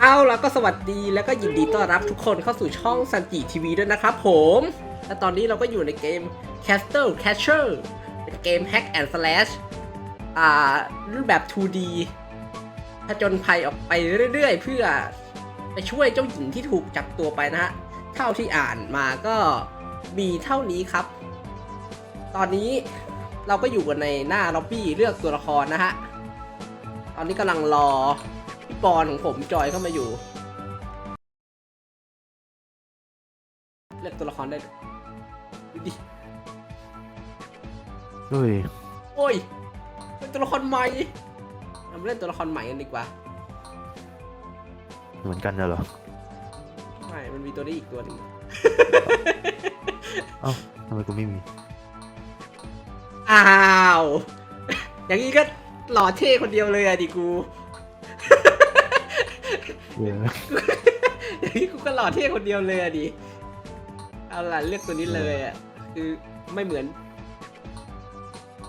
เอาแล้วก็สวัสดีแล้วก็ยินดีต้อนรับทุกคนเข้าสู่ช่องซันจิทีวีด้วยนะครับผม และตอนนี้เราก็อยู่ในเกม Castle Catcher เป็นเกม Hack and Slash อ่ารูปแบบ 2D ผจญภัยออกไปเรื่อยๆ เพื่อไปช่วยเจ้าหญิงที่ถูกจับตัวไปนะฮะ เท่าที่อ่านมาก็มีเท่านี้ครับ ตอนนี้เราก็อยู่กันในหน้าล็อบบี้เลือกตัวละครนะฮะ ตอนนี้กำลังรอ ปอนของผมจอยเข้ามาอยู่ เลือกตัวละครได้เลยดูดิเฮ้ยโอ้ยเป็นตัวละครใหม่เรามาเล่นตัวละครใหม่กันดีกว่าเหมือนกันน่ะเหรอไม่มันมีตัวนี้อีกตัวหนึ่งเอ้าทำไมกูไม่มี อ้าว อย่างนี้ก็หล่อเท่คนเดียวเลยอะดิกู เยอะอย่างนี้กูก็หล่อเท่คนเดียวเลยอะดิ เอาล่ะเลือกตัวนี้เลยอะคือไม่เหมือน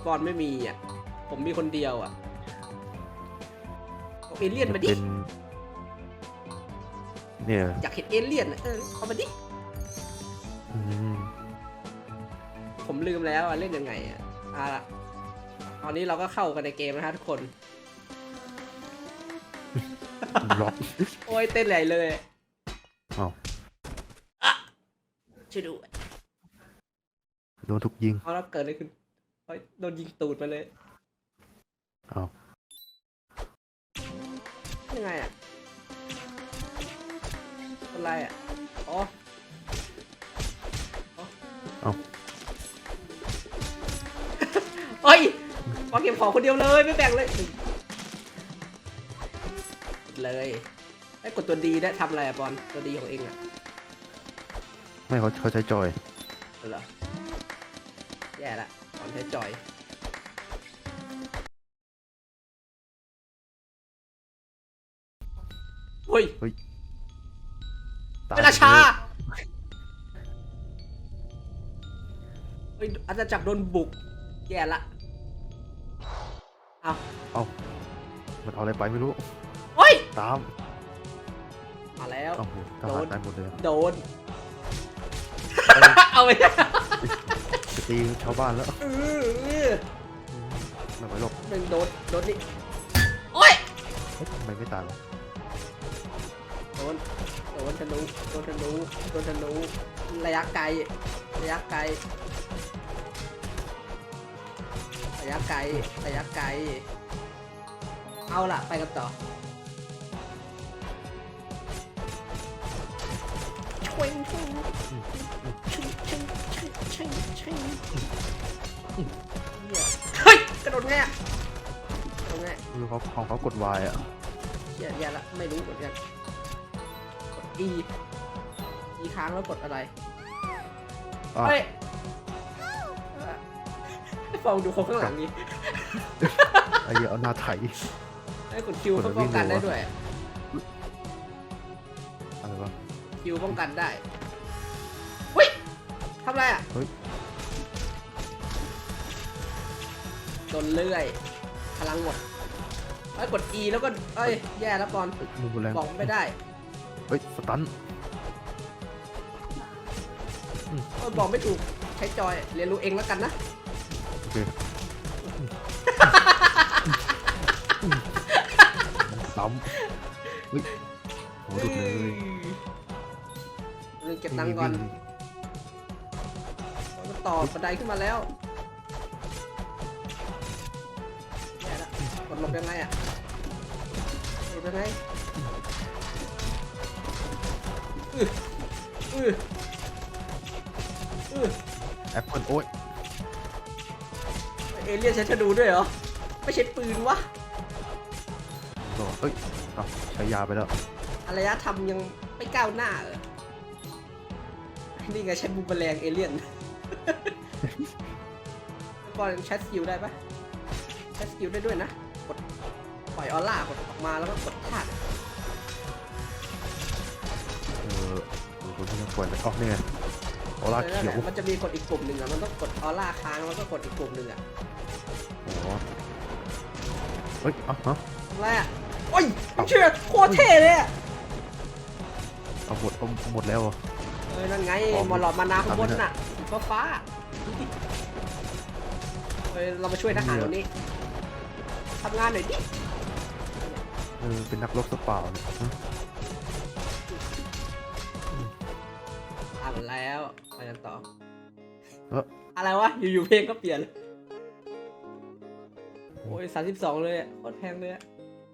บอลไม่มีอะผมมีคนเดียวอะเอาเอเลี่ยนมาดิ เป็น เนี่ยอยากเห็นเอเลี่ยนอะเออเอามาดิ อืมผมลืมแล้วอะเล่นยังไงอะเอาล่ะตอนนี้เราก็เข้ากันในเกมนะฮะทุกคน ล็อกโอ้ยเต้นใหญ่เลยอ้าวอะช่วยด้วยโดนทุกยิงเอาแล้วเกิดอะไรขึ้นเฮ้ยโดนยิงตูดมาเลยอ้าวยังไงอะอะไรอะอ๋ออ๋อเอ้าเฮ้ยปอเก็บของคนเดียวเลยไม่แบ่งเลย เลยไอ้กดตัวดีได้ทำอะไรอะบอลตัวดีของเองอะไม่เขาเขาใช้จอย เหรอแย่ละบอลใช้จอยเฮ้ยตายเป็นราชาเฮ้ยอาณาจักรโดนบุก แย่ละเอาเอ้ามันเอาอะไรไปไม่รู้ เฮ้ย ตามมาแล้วเอ้าโหทหารตายหมดเลยอะโดน เอาไปจะตีชาวบ้านแล้วเออเออไม่ไหวหรอกเป็นโดน โดนนี่โอ้ย เฮ้ยทำไมไม่ตายวะโดน โดนธนู โดนธนู โดนธนู ระยะไกล ระยะไกล ระยะไกล ระยะไกล เอาล่ะ ไปกันต่อ ช่วยช่วยช่วยช่วยช่วยช่วยช่วยเฮ้ยกระโดดไงอะกระโดดไงคือเขาของเขากดวายอะเหี้ยแย่ละไม่รู้เหมือนกันกด E E ค้างแล้วกดอะไรอะเฮ้ยฟองดูเขาข้างหลังนี้ไอ้เหี้ยเอาหน้าไถให้กดคิวเขาป้องกันได้ด้วย คิวป้องกันได้เฮ้ยทำอะไรอะเฮ้ยโดนเลื่อย พลังหมดเฮ้ยกด E แล้วก็ เอ้ย แย่แล้วก่อนเฮ้ยมือแรงบอกไม่ได้เฮ้ย สตันเออบอกไม่ถูก ใช้จอย เรียนรู้เองแล้วกันนะ โอเคซ้ำ ตังค์ก่อนมันต่อบันไดขึ้นมาแล้วแย่ละกดหลบยังไงอะหลบยังไงอืออืออือแอปเปิลโอ้ยเอเลี่ยนใช้ธนูด้วยเหรอ ไม่ใช่ปืนวะรอเฮ้ยเอาใช้ยาไปแล้วอารยธรรมยังไม่ก้าวหน้าเหรอ นี่ไงใช้บูมแมลงเอเลี่ยนก่อนแชทสกิลได้ปะแชทสกิลได้ด้วยนะ กดปล่อยออร่ากดออกมาแล้วก็กดธาตุเออโอ้โหที่ยังปล่อยเลยอ๋อเนี่ยโอลานั่นเขีแหยวละมันจะมีกดอีกปุ่มหนึ่งอะมันต้องกดออร่าค้างแล้วก็กดอีกปุ่มหนึ่งอะโอ้โหเฮ้ยเอะฮะทำไรอะโอ้ยไม่เชื่อโคตรเท่เลยอะเอาหมดเอาหมดแล้วเหร อเอ้ยนั่นไงอ๋อมอลลอดมานาข้างบนทำไม่ได้น่ะฟ้าฟ้าดูดิเฮ้ยเรามาช่วยทหารคนนี้ทำงานหน่อยดิเออเป็นนักรบสเปล่าเนี่ยฮะอ่านแล้วไปกันต่อ เอออะไรวะ อยู่ๆเพลงก็เปลี่ยนเลยโอ้ยสามสิบสองเลยอะโคตรแพงเลยอะ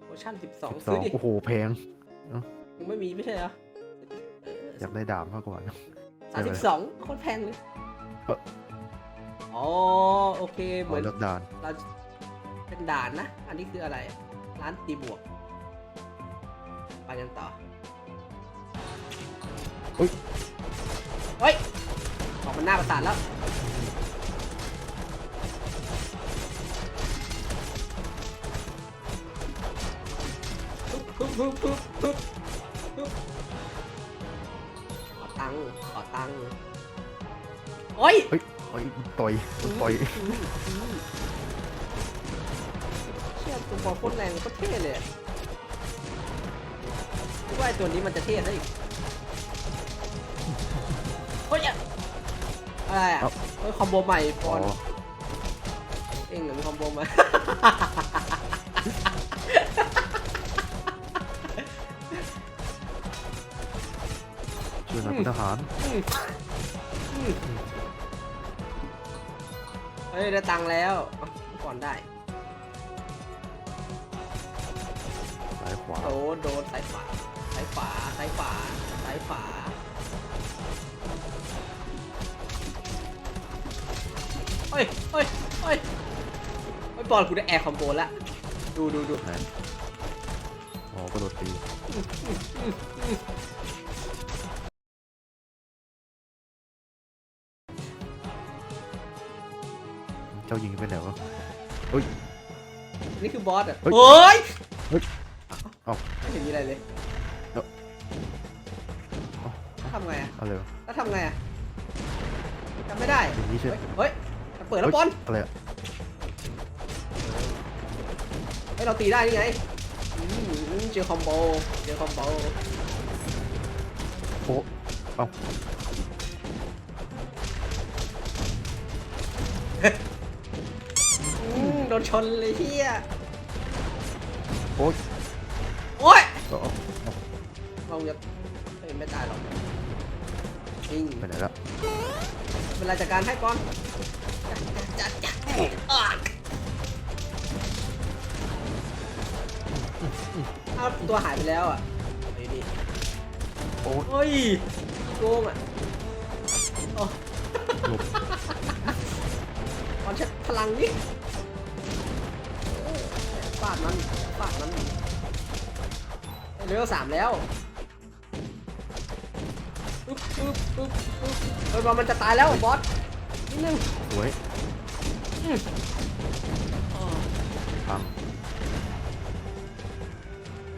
โอชั่นสิบสองสอซื้องดิโอ้โหแพง ยังไม่มีไม่ใช่เหรอ อยากได้ดาบมากกว่าสามสิบสองโคตรแพงเลยเอออ๋อโอเคเหเอามือนเลือกดานเราเป็นด่านนะ อันนี้คืออะไร ร้านตีบวก ไปกันต่อเฮ้ยเฮ้ยออกมันหน้าประสาทแล้วปึ๊บปึ๊บปึ๊บปึ๊บปึ๊บปึ๊บขอ ตังค์ขอตังค์โอ้ยเฮ้ยเฮ้ยต่อยต่อยเชี่ยตัวบอลโคตรแรงโคตรเท่เลยอะคิดว่าไอ้ตัวนี้มันจะเท่ซะอีกเฮ้ยอะอะไรอะเฮ้ยคอมโบใหม่ปอ๋ออนเองเหรอมีคอมโบมาช่วยหน่ คุณทหาร เฮ้ยได้ตังค์แล้วเอาก่อนได้ซ้ายขวา โดนโดนซ้ายขวาซ้ายขวาซ้ายขวาซ้ายขวาเฮ้ยเฮ้ยเฮ้ยเฮ้ยบอลกูได้แอร์คอมโบละดูดูดูไหนอ๋อกระโดดตีาหญิงไปไหนวะเฮ้ย นี่คือบอสอะเฮ้ย โอ้ยเฮ้ยเอ้าไม่เห็นมีอะไรเลยเอ้า แล้วทำไงอะอะไรวะแล้วทำไงอะจำไม่ได้อย่างนี้ใช่เฮ้ยเฮ้ยเปิดแล้วบอลอะไรอะเฮ้ยเราตีได้นี่ไงอืมเจอคอมโบเจอคอมโบโอ้เอ้า นชนเลยเฮียโอ้ยโอ้ยเอาเอาเอาเราจะเฮ้ยไม่ตายหรอกจริงไปไหนละเวลาจัดการให้ก่อนจัดจัดจัดอะอ้าวตัวหายไปแล้วอะไอ้ดิโอ้ยเฮ้ยโกงอะโอ้หลบตอนใช้พลังนี่ฟาดมันฟาดมันเลเวลสามแล้วปึ๊บปึ๊บปึ๊บปึ๊บเฮ้ยบอลมันจะตายแล้วบอสนิดนึงสวยอ๋อพัง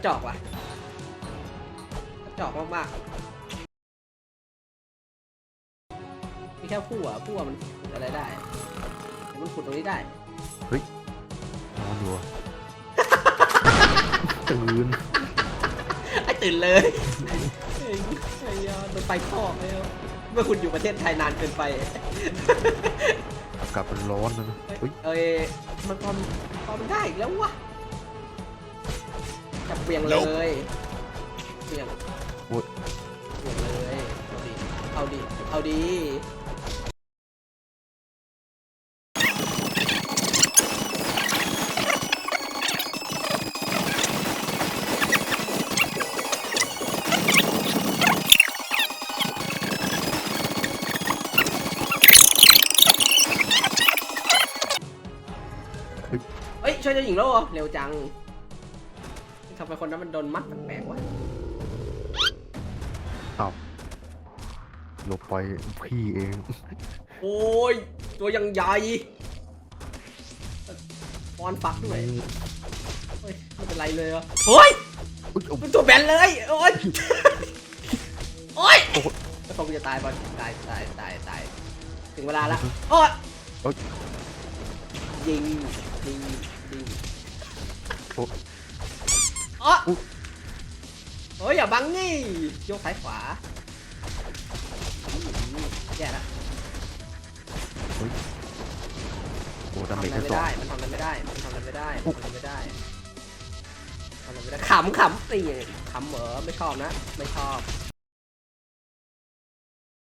จอกว่ะจอกมากๆมีแค่ผู้อะผู้อะมันขุดอะไรได้เดี๋ยวมันขุดตรงนี้ได้นอนอยู่อะ ตื่นไอ้ตื่นเลยไอ้ไอ้ยาโดนไฟคอกแล้วเมื่อคุณอยู่ประเทศไทยนานเกินไป อากาศมันร้อนนะนะเฮ้ยเอ้ยมันพอมพอมันได้อีกแล้ววะจับเปลี่ยงเลยเปลี่ยงโอ้ยเปลี่ยงเลย เอาดิเอาดิเอาดิ แล้วเหรอ เร็วจังทำไมคนนั้นมันโดนมัดแปลกๆวะอ้าวหลบไปพี่เอง โอ้ย ตัวยังใหญ่ฟอนฟักด้วยเฮ้ยไม่เป็นไรเลยเหรอะเฮ้ยอุ๊ยเอาเป็นตัวแบนเลย โอ้ย โอ้ยโอ้โห แล้วพอกูจะตายบอลตายตายตายตาย ถึงเวลาแล้วโอ้ย โอ้ยยิงยิง อ้อ๋ออุ๊ยโอ้ยอย่าบังนี่โยกซ้ายขวาอืมแย่ละโอ้ดาทำเมอะไรจแค่ไม่สองได้ มันทำอะไรไม่ได้ มันทำอะไรไม่ได้มันทำอะไรไม่ได้ทำอะไรไม่ได้ขำขำนี่ขำเหรอไม่ชอบนะ ไม่ชอบ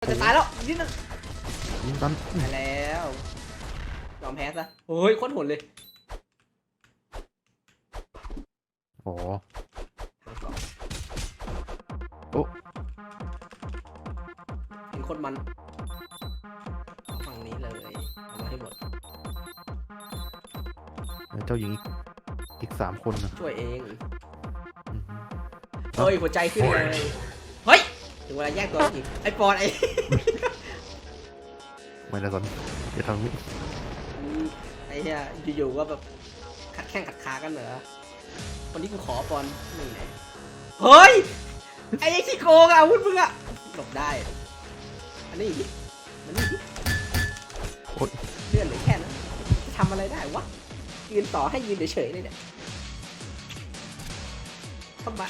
จะตายแล้วนิดนึงยิงตันตายแล้วยอมแพ้ซะโอ้ยโคตรโหดเลย โอ้ เจ้าหญิงอีกอีกสามคนนะช่วยเองอืมเฮ้ยหัวใจขึ้นเลยเฮ้ยถึงเวลาแยกตัวอีกไอ้ปอนไอ้ไม่ละสนจะทำนี้อืมไอ้เหี้ยอยู่ๆก็แบบขัดแข้งขัดขากันเหรอวันนี้กูขอปอนนี่ไงเฮ้ยไอ้ขี้โกงอะอาวุธมึงอะหลบได้ อันนี้อีกมันนี่อีกโอ๊ยเลื่อนเหรือแค่นั้นจะทำอะไรได้วะ ยืนต่อให้ยืนเฉยๆเลยเนี่ยทำไม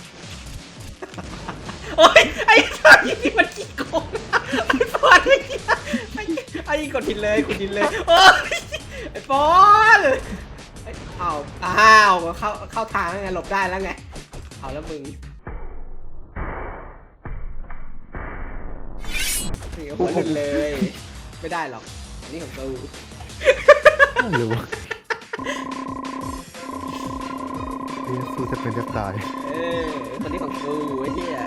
โอ้ยไอ้ตอนนี้มันขี้โกงไอ้ปอนไอ้เหี้ยไอ้ไอ้กดผิดเลยกดผิดเลยโอ้ยไอ้ปอนเอ้ยอ้าวอ้าวเข้าเข้าทางแล้วไงหลบได้แล้วไงเอาแล้วมึงนี่หัวหลุดเลย ไม่ได้หรอกอันนี้ของกูเร็วเรีย นสู้จะเป็นจะตาย เออคนนี้ของกูไอ้เหี้ย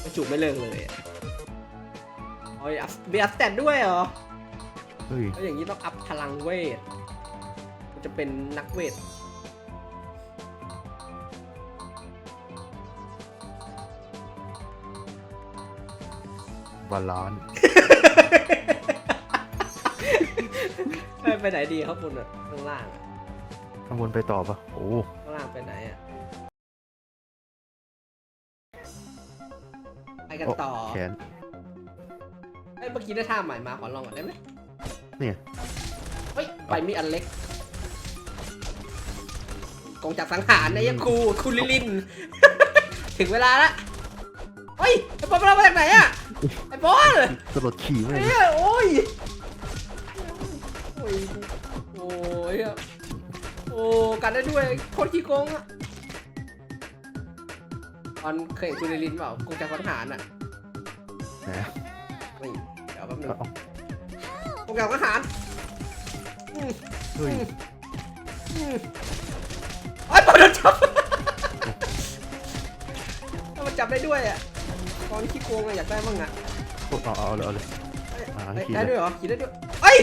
ไม่จูบไม่เลิกเลยอะโอ้ยอัพมีอัพสแตทด้วยเหรอเฮ้ย แล้วอย่างนี้ต้องอัพพลังเวทมันจะเป็นนักเวท บาลานซ์ ไปไปไหนดีครับคุณอะข้างล่างอะข้างบนไปต่อปะโอ้ข้างล่างไปไหนอะไปกันต่อแขนเอ้ยเมื่อกี้ได้ท่าใหม่มาขอลองก่อนได้ไหมเนี่ย เฮ้ยไปมีอันเล็กกองจับสังหารนะยังครูคุณลิลิน ถึงเวลาละเฮ้ยไอ้บอลเรามาจากไหนอะไอ้บอลกระโดดขี่ไม่เฮ้ได้ยโอ้ยโอ้ย โอ้ยอะโอ้กันได้ด้วยโคตรขี้โกงอะตอนเคยเห็นคุณลิลินเปล่ากองจับสังหารอะแหมนี่เดี๋ยวแป๊บนึงเอากองจับสังหารอืมเฮ้ยอืมไอ้ยบอลโดนจับถ้ามันจับได้ด้วยอะตอนขี้โกงอะอยากได้บ้างอะเอาเอาเอาเลยเอาเลยเอ้ยอ่าเอ้ยขี่ได้เลยด้วยเหรอขี่ได้ด้วยเอ้ย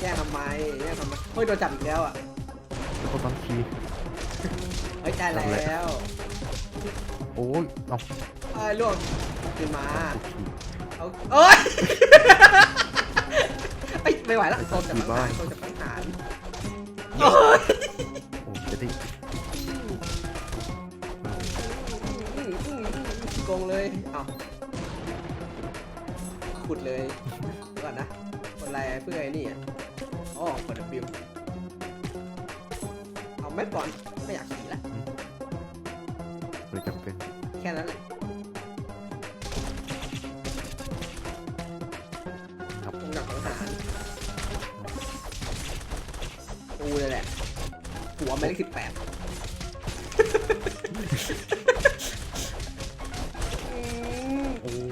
แย่งทำไมแย่งทำไมเฮ้ยโดนจับอีกแล้วอะก็ต้องขี่เฮ้ยได้แลจับเลย้วโอ้ยเอาเอ้ยล่วงขึ้นมาขี่เอาเอ้ยเอ้ยไม่ไหวแล้วโดนจับตั้งหารโดนจับตั้งหารโอ้ยโอ้จะได้อืมอืมอืมขี้โกงเลยเอาขุดเลยเดี๋ยวก่อนนะคนอะไรเพื่อไอ้นี่อะ อ๋อกด W เอาไม่ก่อนไม่อยากขี่ละเลยจำเป็นแค่นั้นแหละครับคงดักสังหารกูเลยแหละ หัวไม่ได้สิบแปด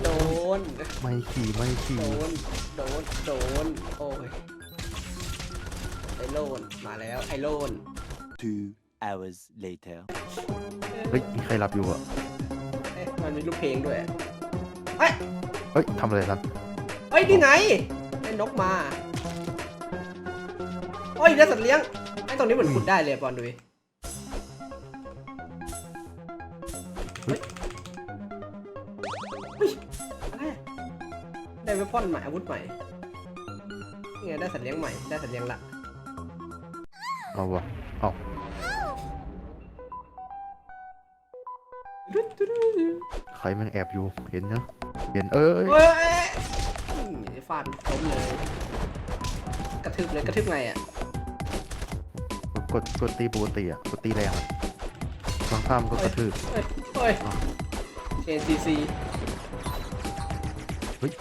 โดน ไม่ขี่ไม่ขี่ โดน โดน โดน โอ้ยไอ โลนมาแล้วไอโลน Two hours later. เฮ้ยมีใครรับอยู่อะเอ๊ะมันมีลูกเพลงด้วย เฮ้ย เฮ้ยทำอะไรกันเฮ้ย นี่ไงไอ้นกมาโอ้ยได้สัตว์เลี้ยง ไอ้ตรงนี้เหมือนขุดได้เลยบอลดูดิเฮ้ยเฮ้ยอะไรอะได้เวพอนใหม่อาวุธใหม่นี่ไงได้สัตว์เลี้ยงใหม่ ได้สัตว์เลี้ยงละ เอาวะเอาใครแม่งแอบอยู่ เห็นนะ เห็นเอ้ยเฮ้ยอืมฟาดล้มเลย กระทืบเลยกระทืบไงอะ กดกดตีปกติอะ กดตีแรงอะบางท่ามันก็กระทืบเฮ้ยเฮ้ยอ้าวเชนซีซีเฮ้ย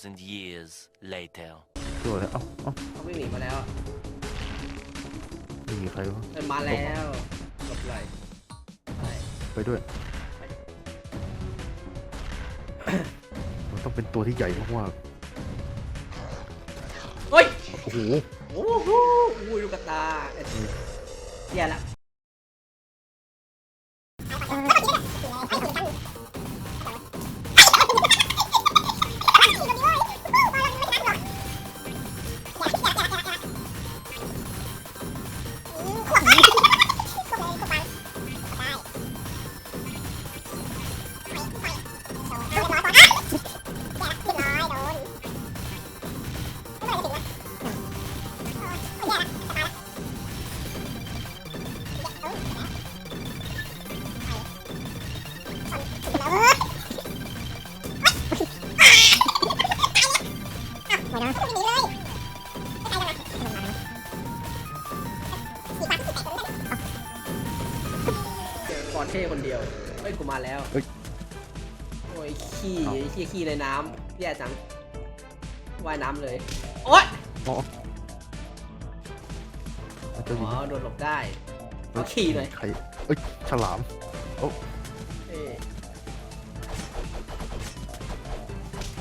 2,000 years later. ตัวแล้วเอ้าเอ้าเขาไม่หนีมาแล้วอะไม่มีใครวะเดินมาแล้วหลบเลยอะไรไปด้วยมันต้องเป็นตัวที่ใหญ่มากเฮ้ยๆโอ้โหโอ้โหอุ้ยลูกกระตาเอ็ดแย่ละ เอ้าไอ้ขี้ขี้ในน้ำแย่จังว่ายน้ำเลย โอ๊ยอ๋ออาจจะอ๋ยิองโดนหลบได้เอาขี่หน่อยใครเอ้ยฉลามโอ้เอ้ย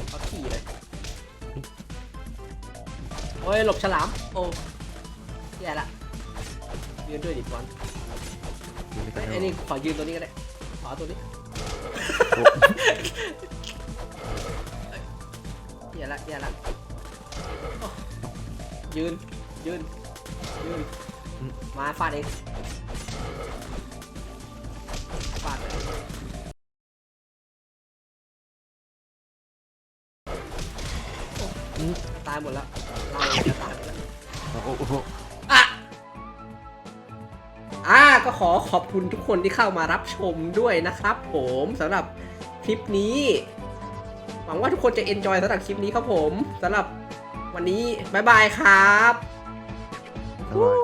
เอาขี่เลยโอ้ยหลบฉลาม โอ้แย่ละยืนด้วยดิบอลยิงไม่ไอ้ได้ไอ้นี่ขอยืนตัวนี้ก็ได้ขอตัวนี้ โอ้ แย่ละแย่ละโอ้ยืนยืนยืนมาฟาดเองฟาดเลยโอ้ตายหมดแล้วเราจะตายหมดแล้วโอ้โหอะอ่าก็ขอขอบคุณทุกคนที่เข้ามารับชมด้วยนะครับผมสำหรับคลิปนี้ หวังว่าทุกคนจะเอนจอยสำหรับคลิปนี้ครับผมสำหรับวันนี้บ๊ายบายครับบ๊ายบาย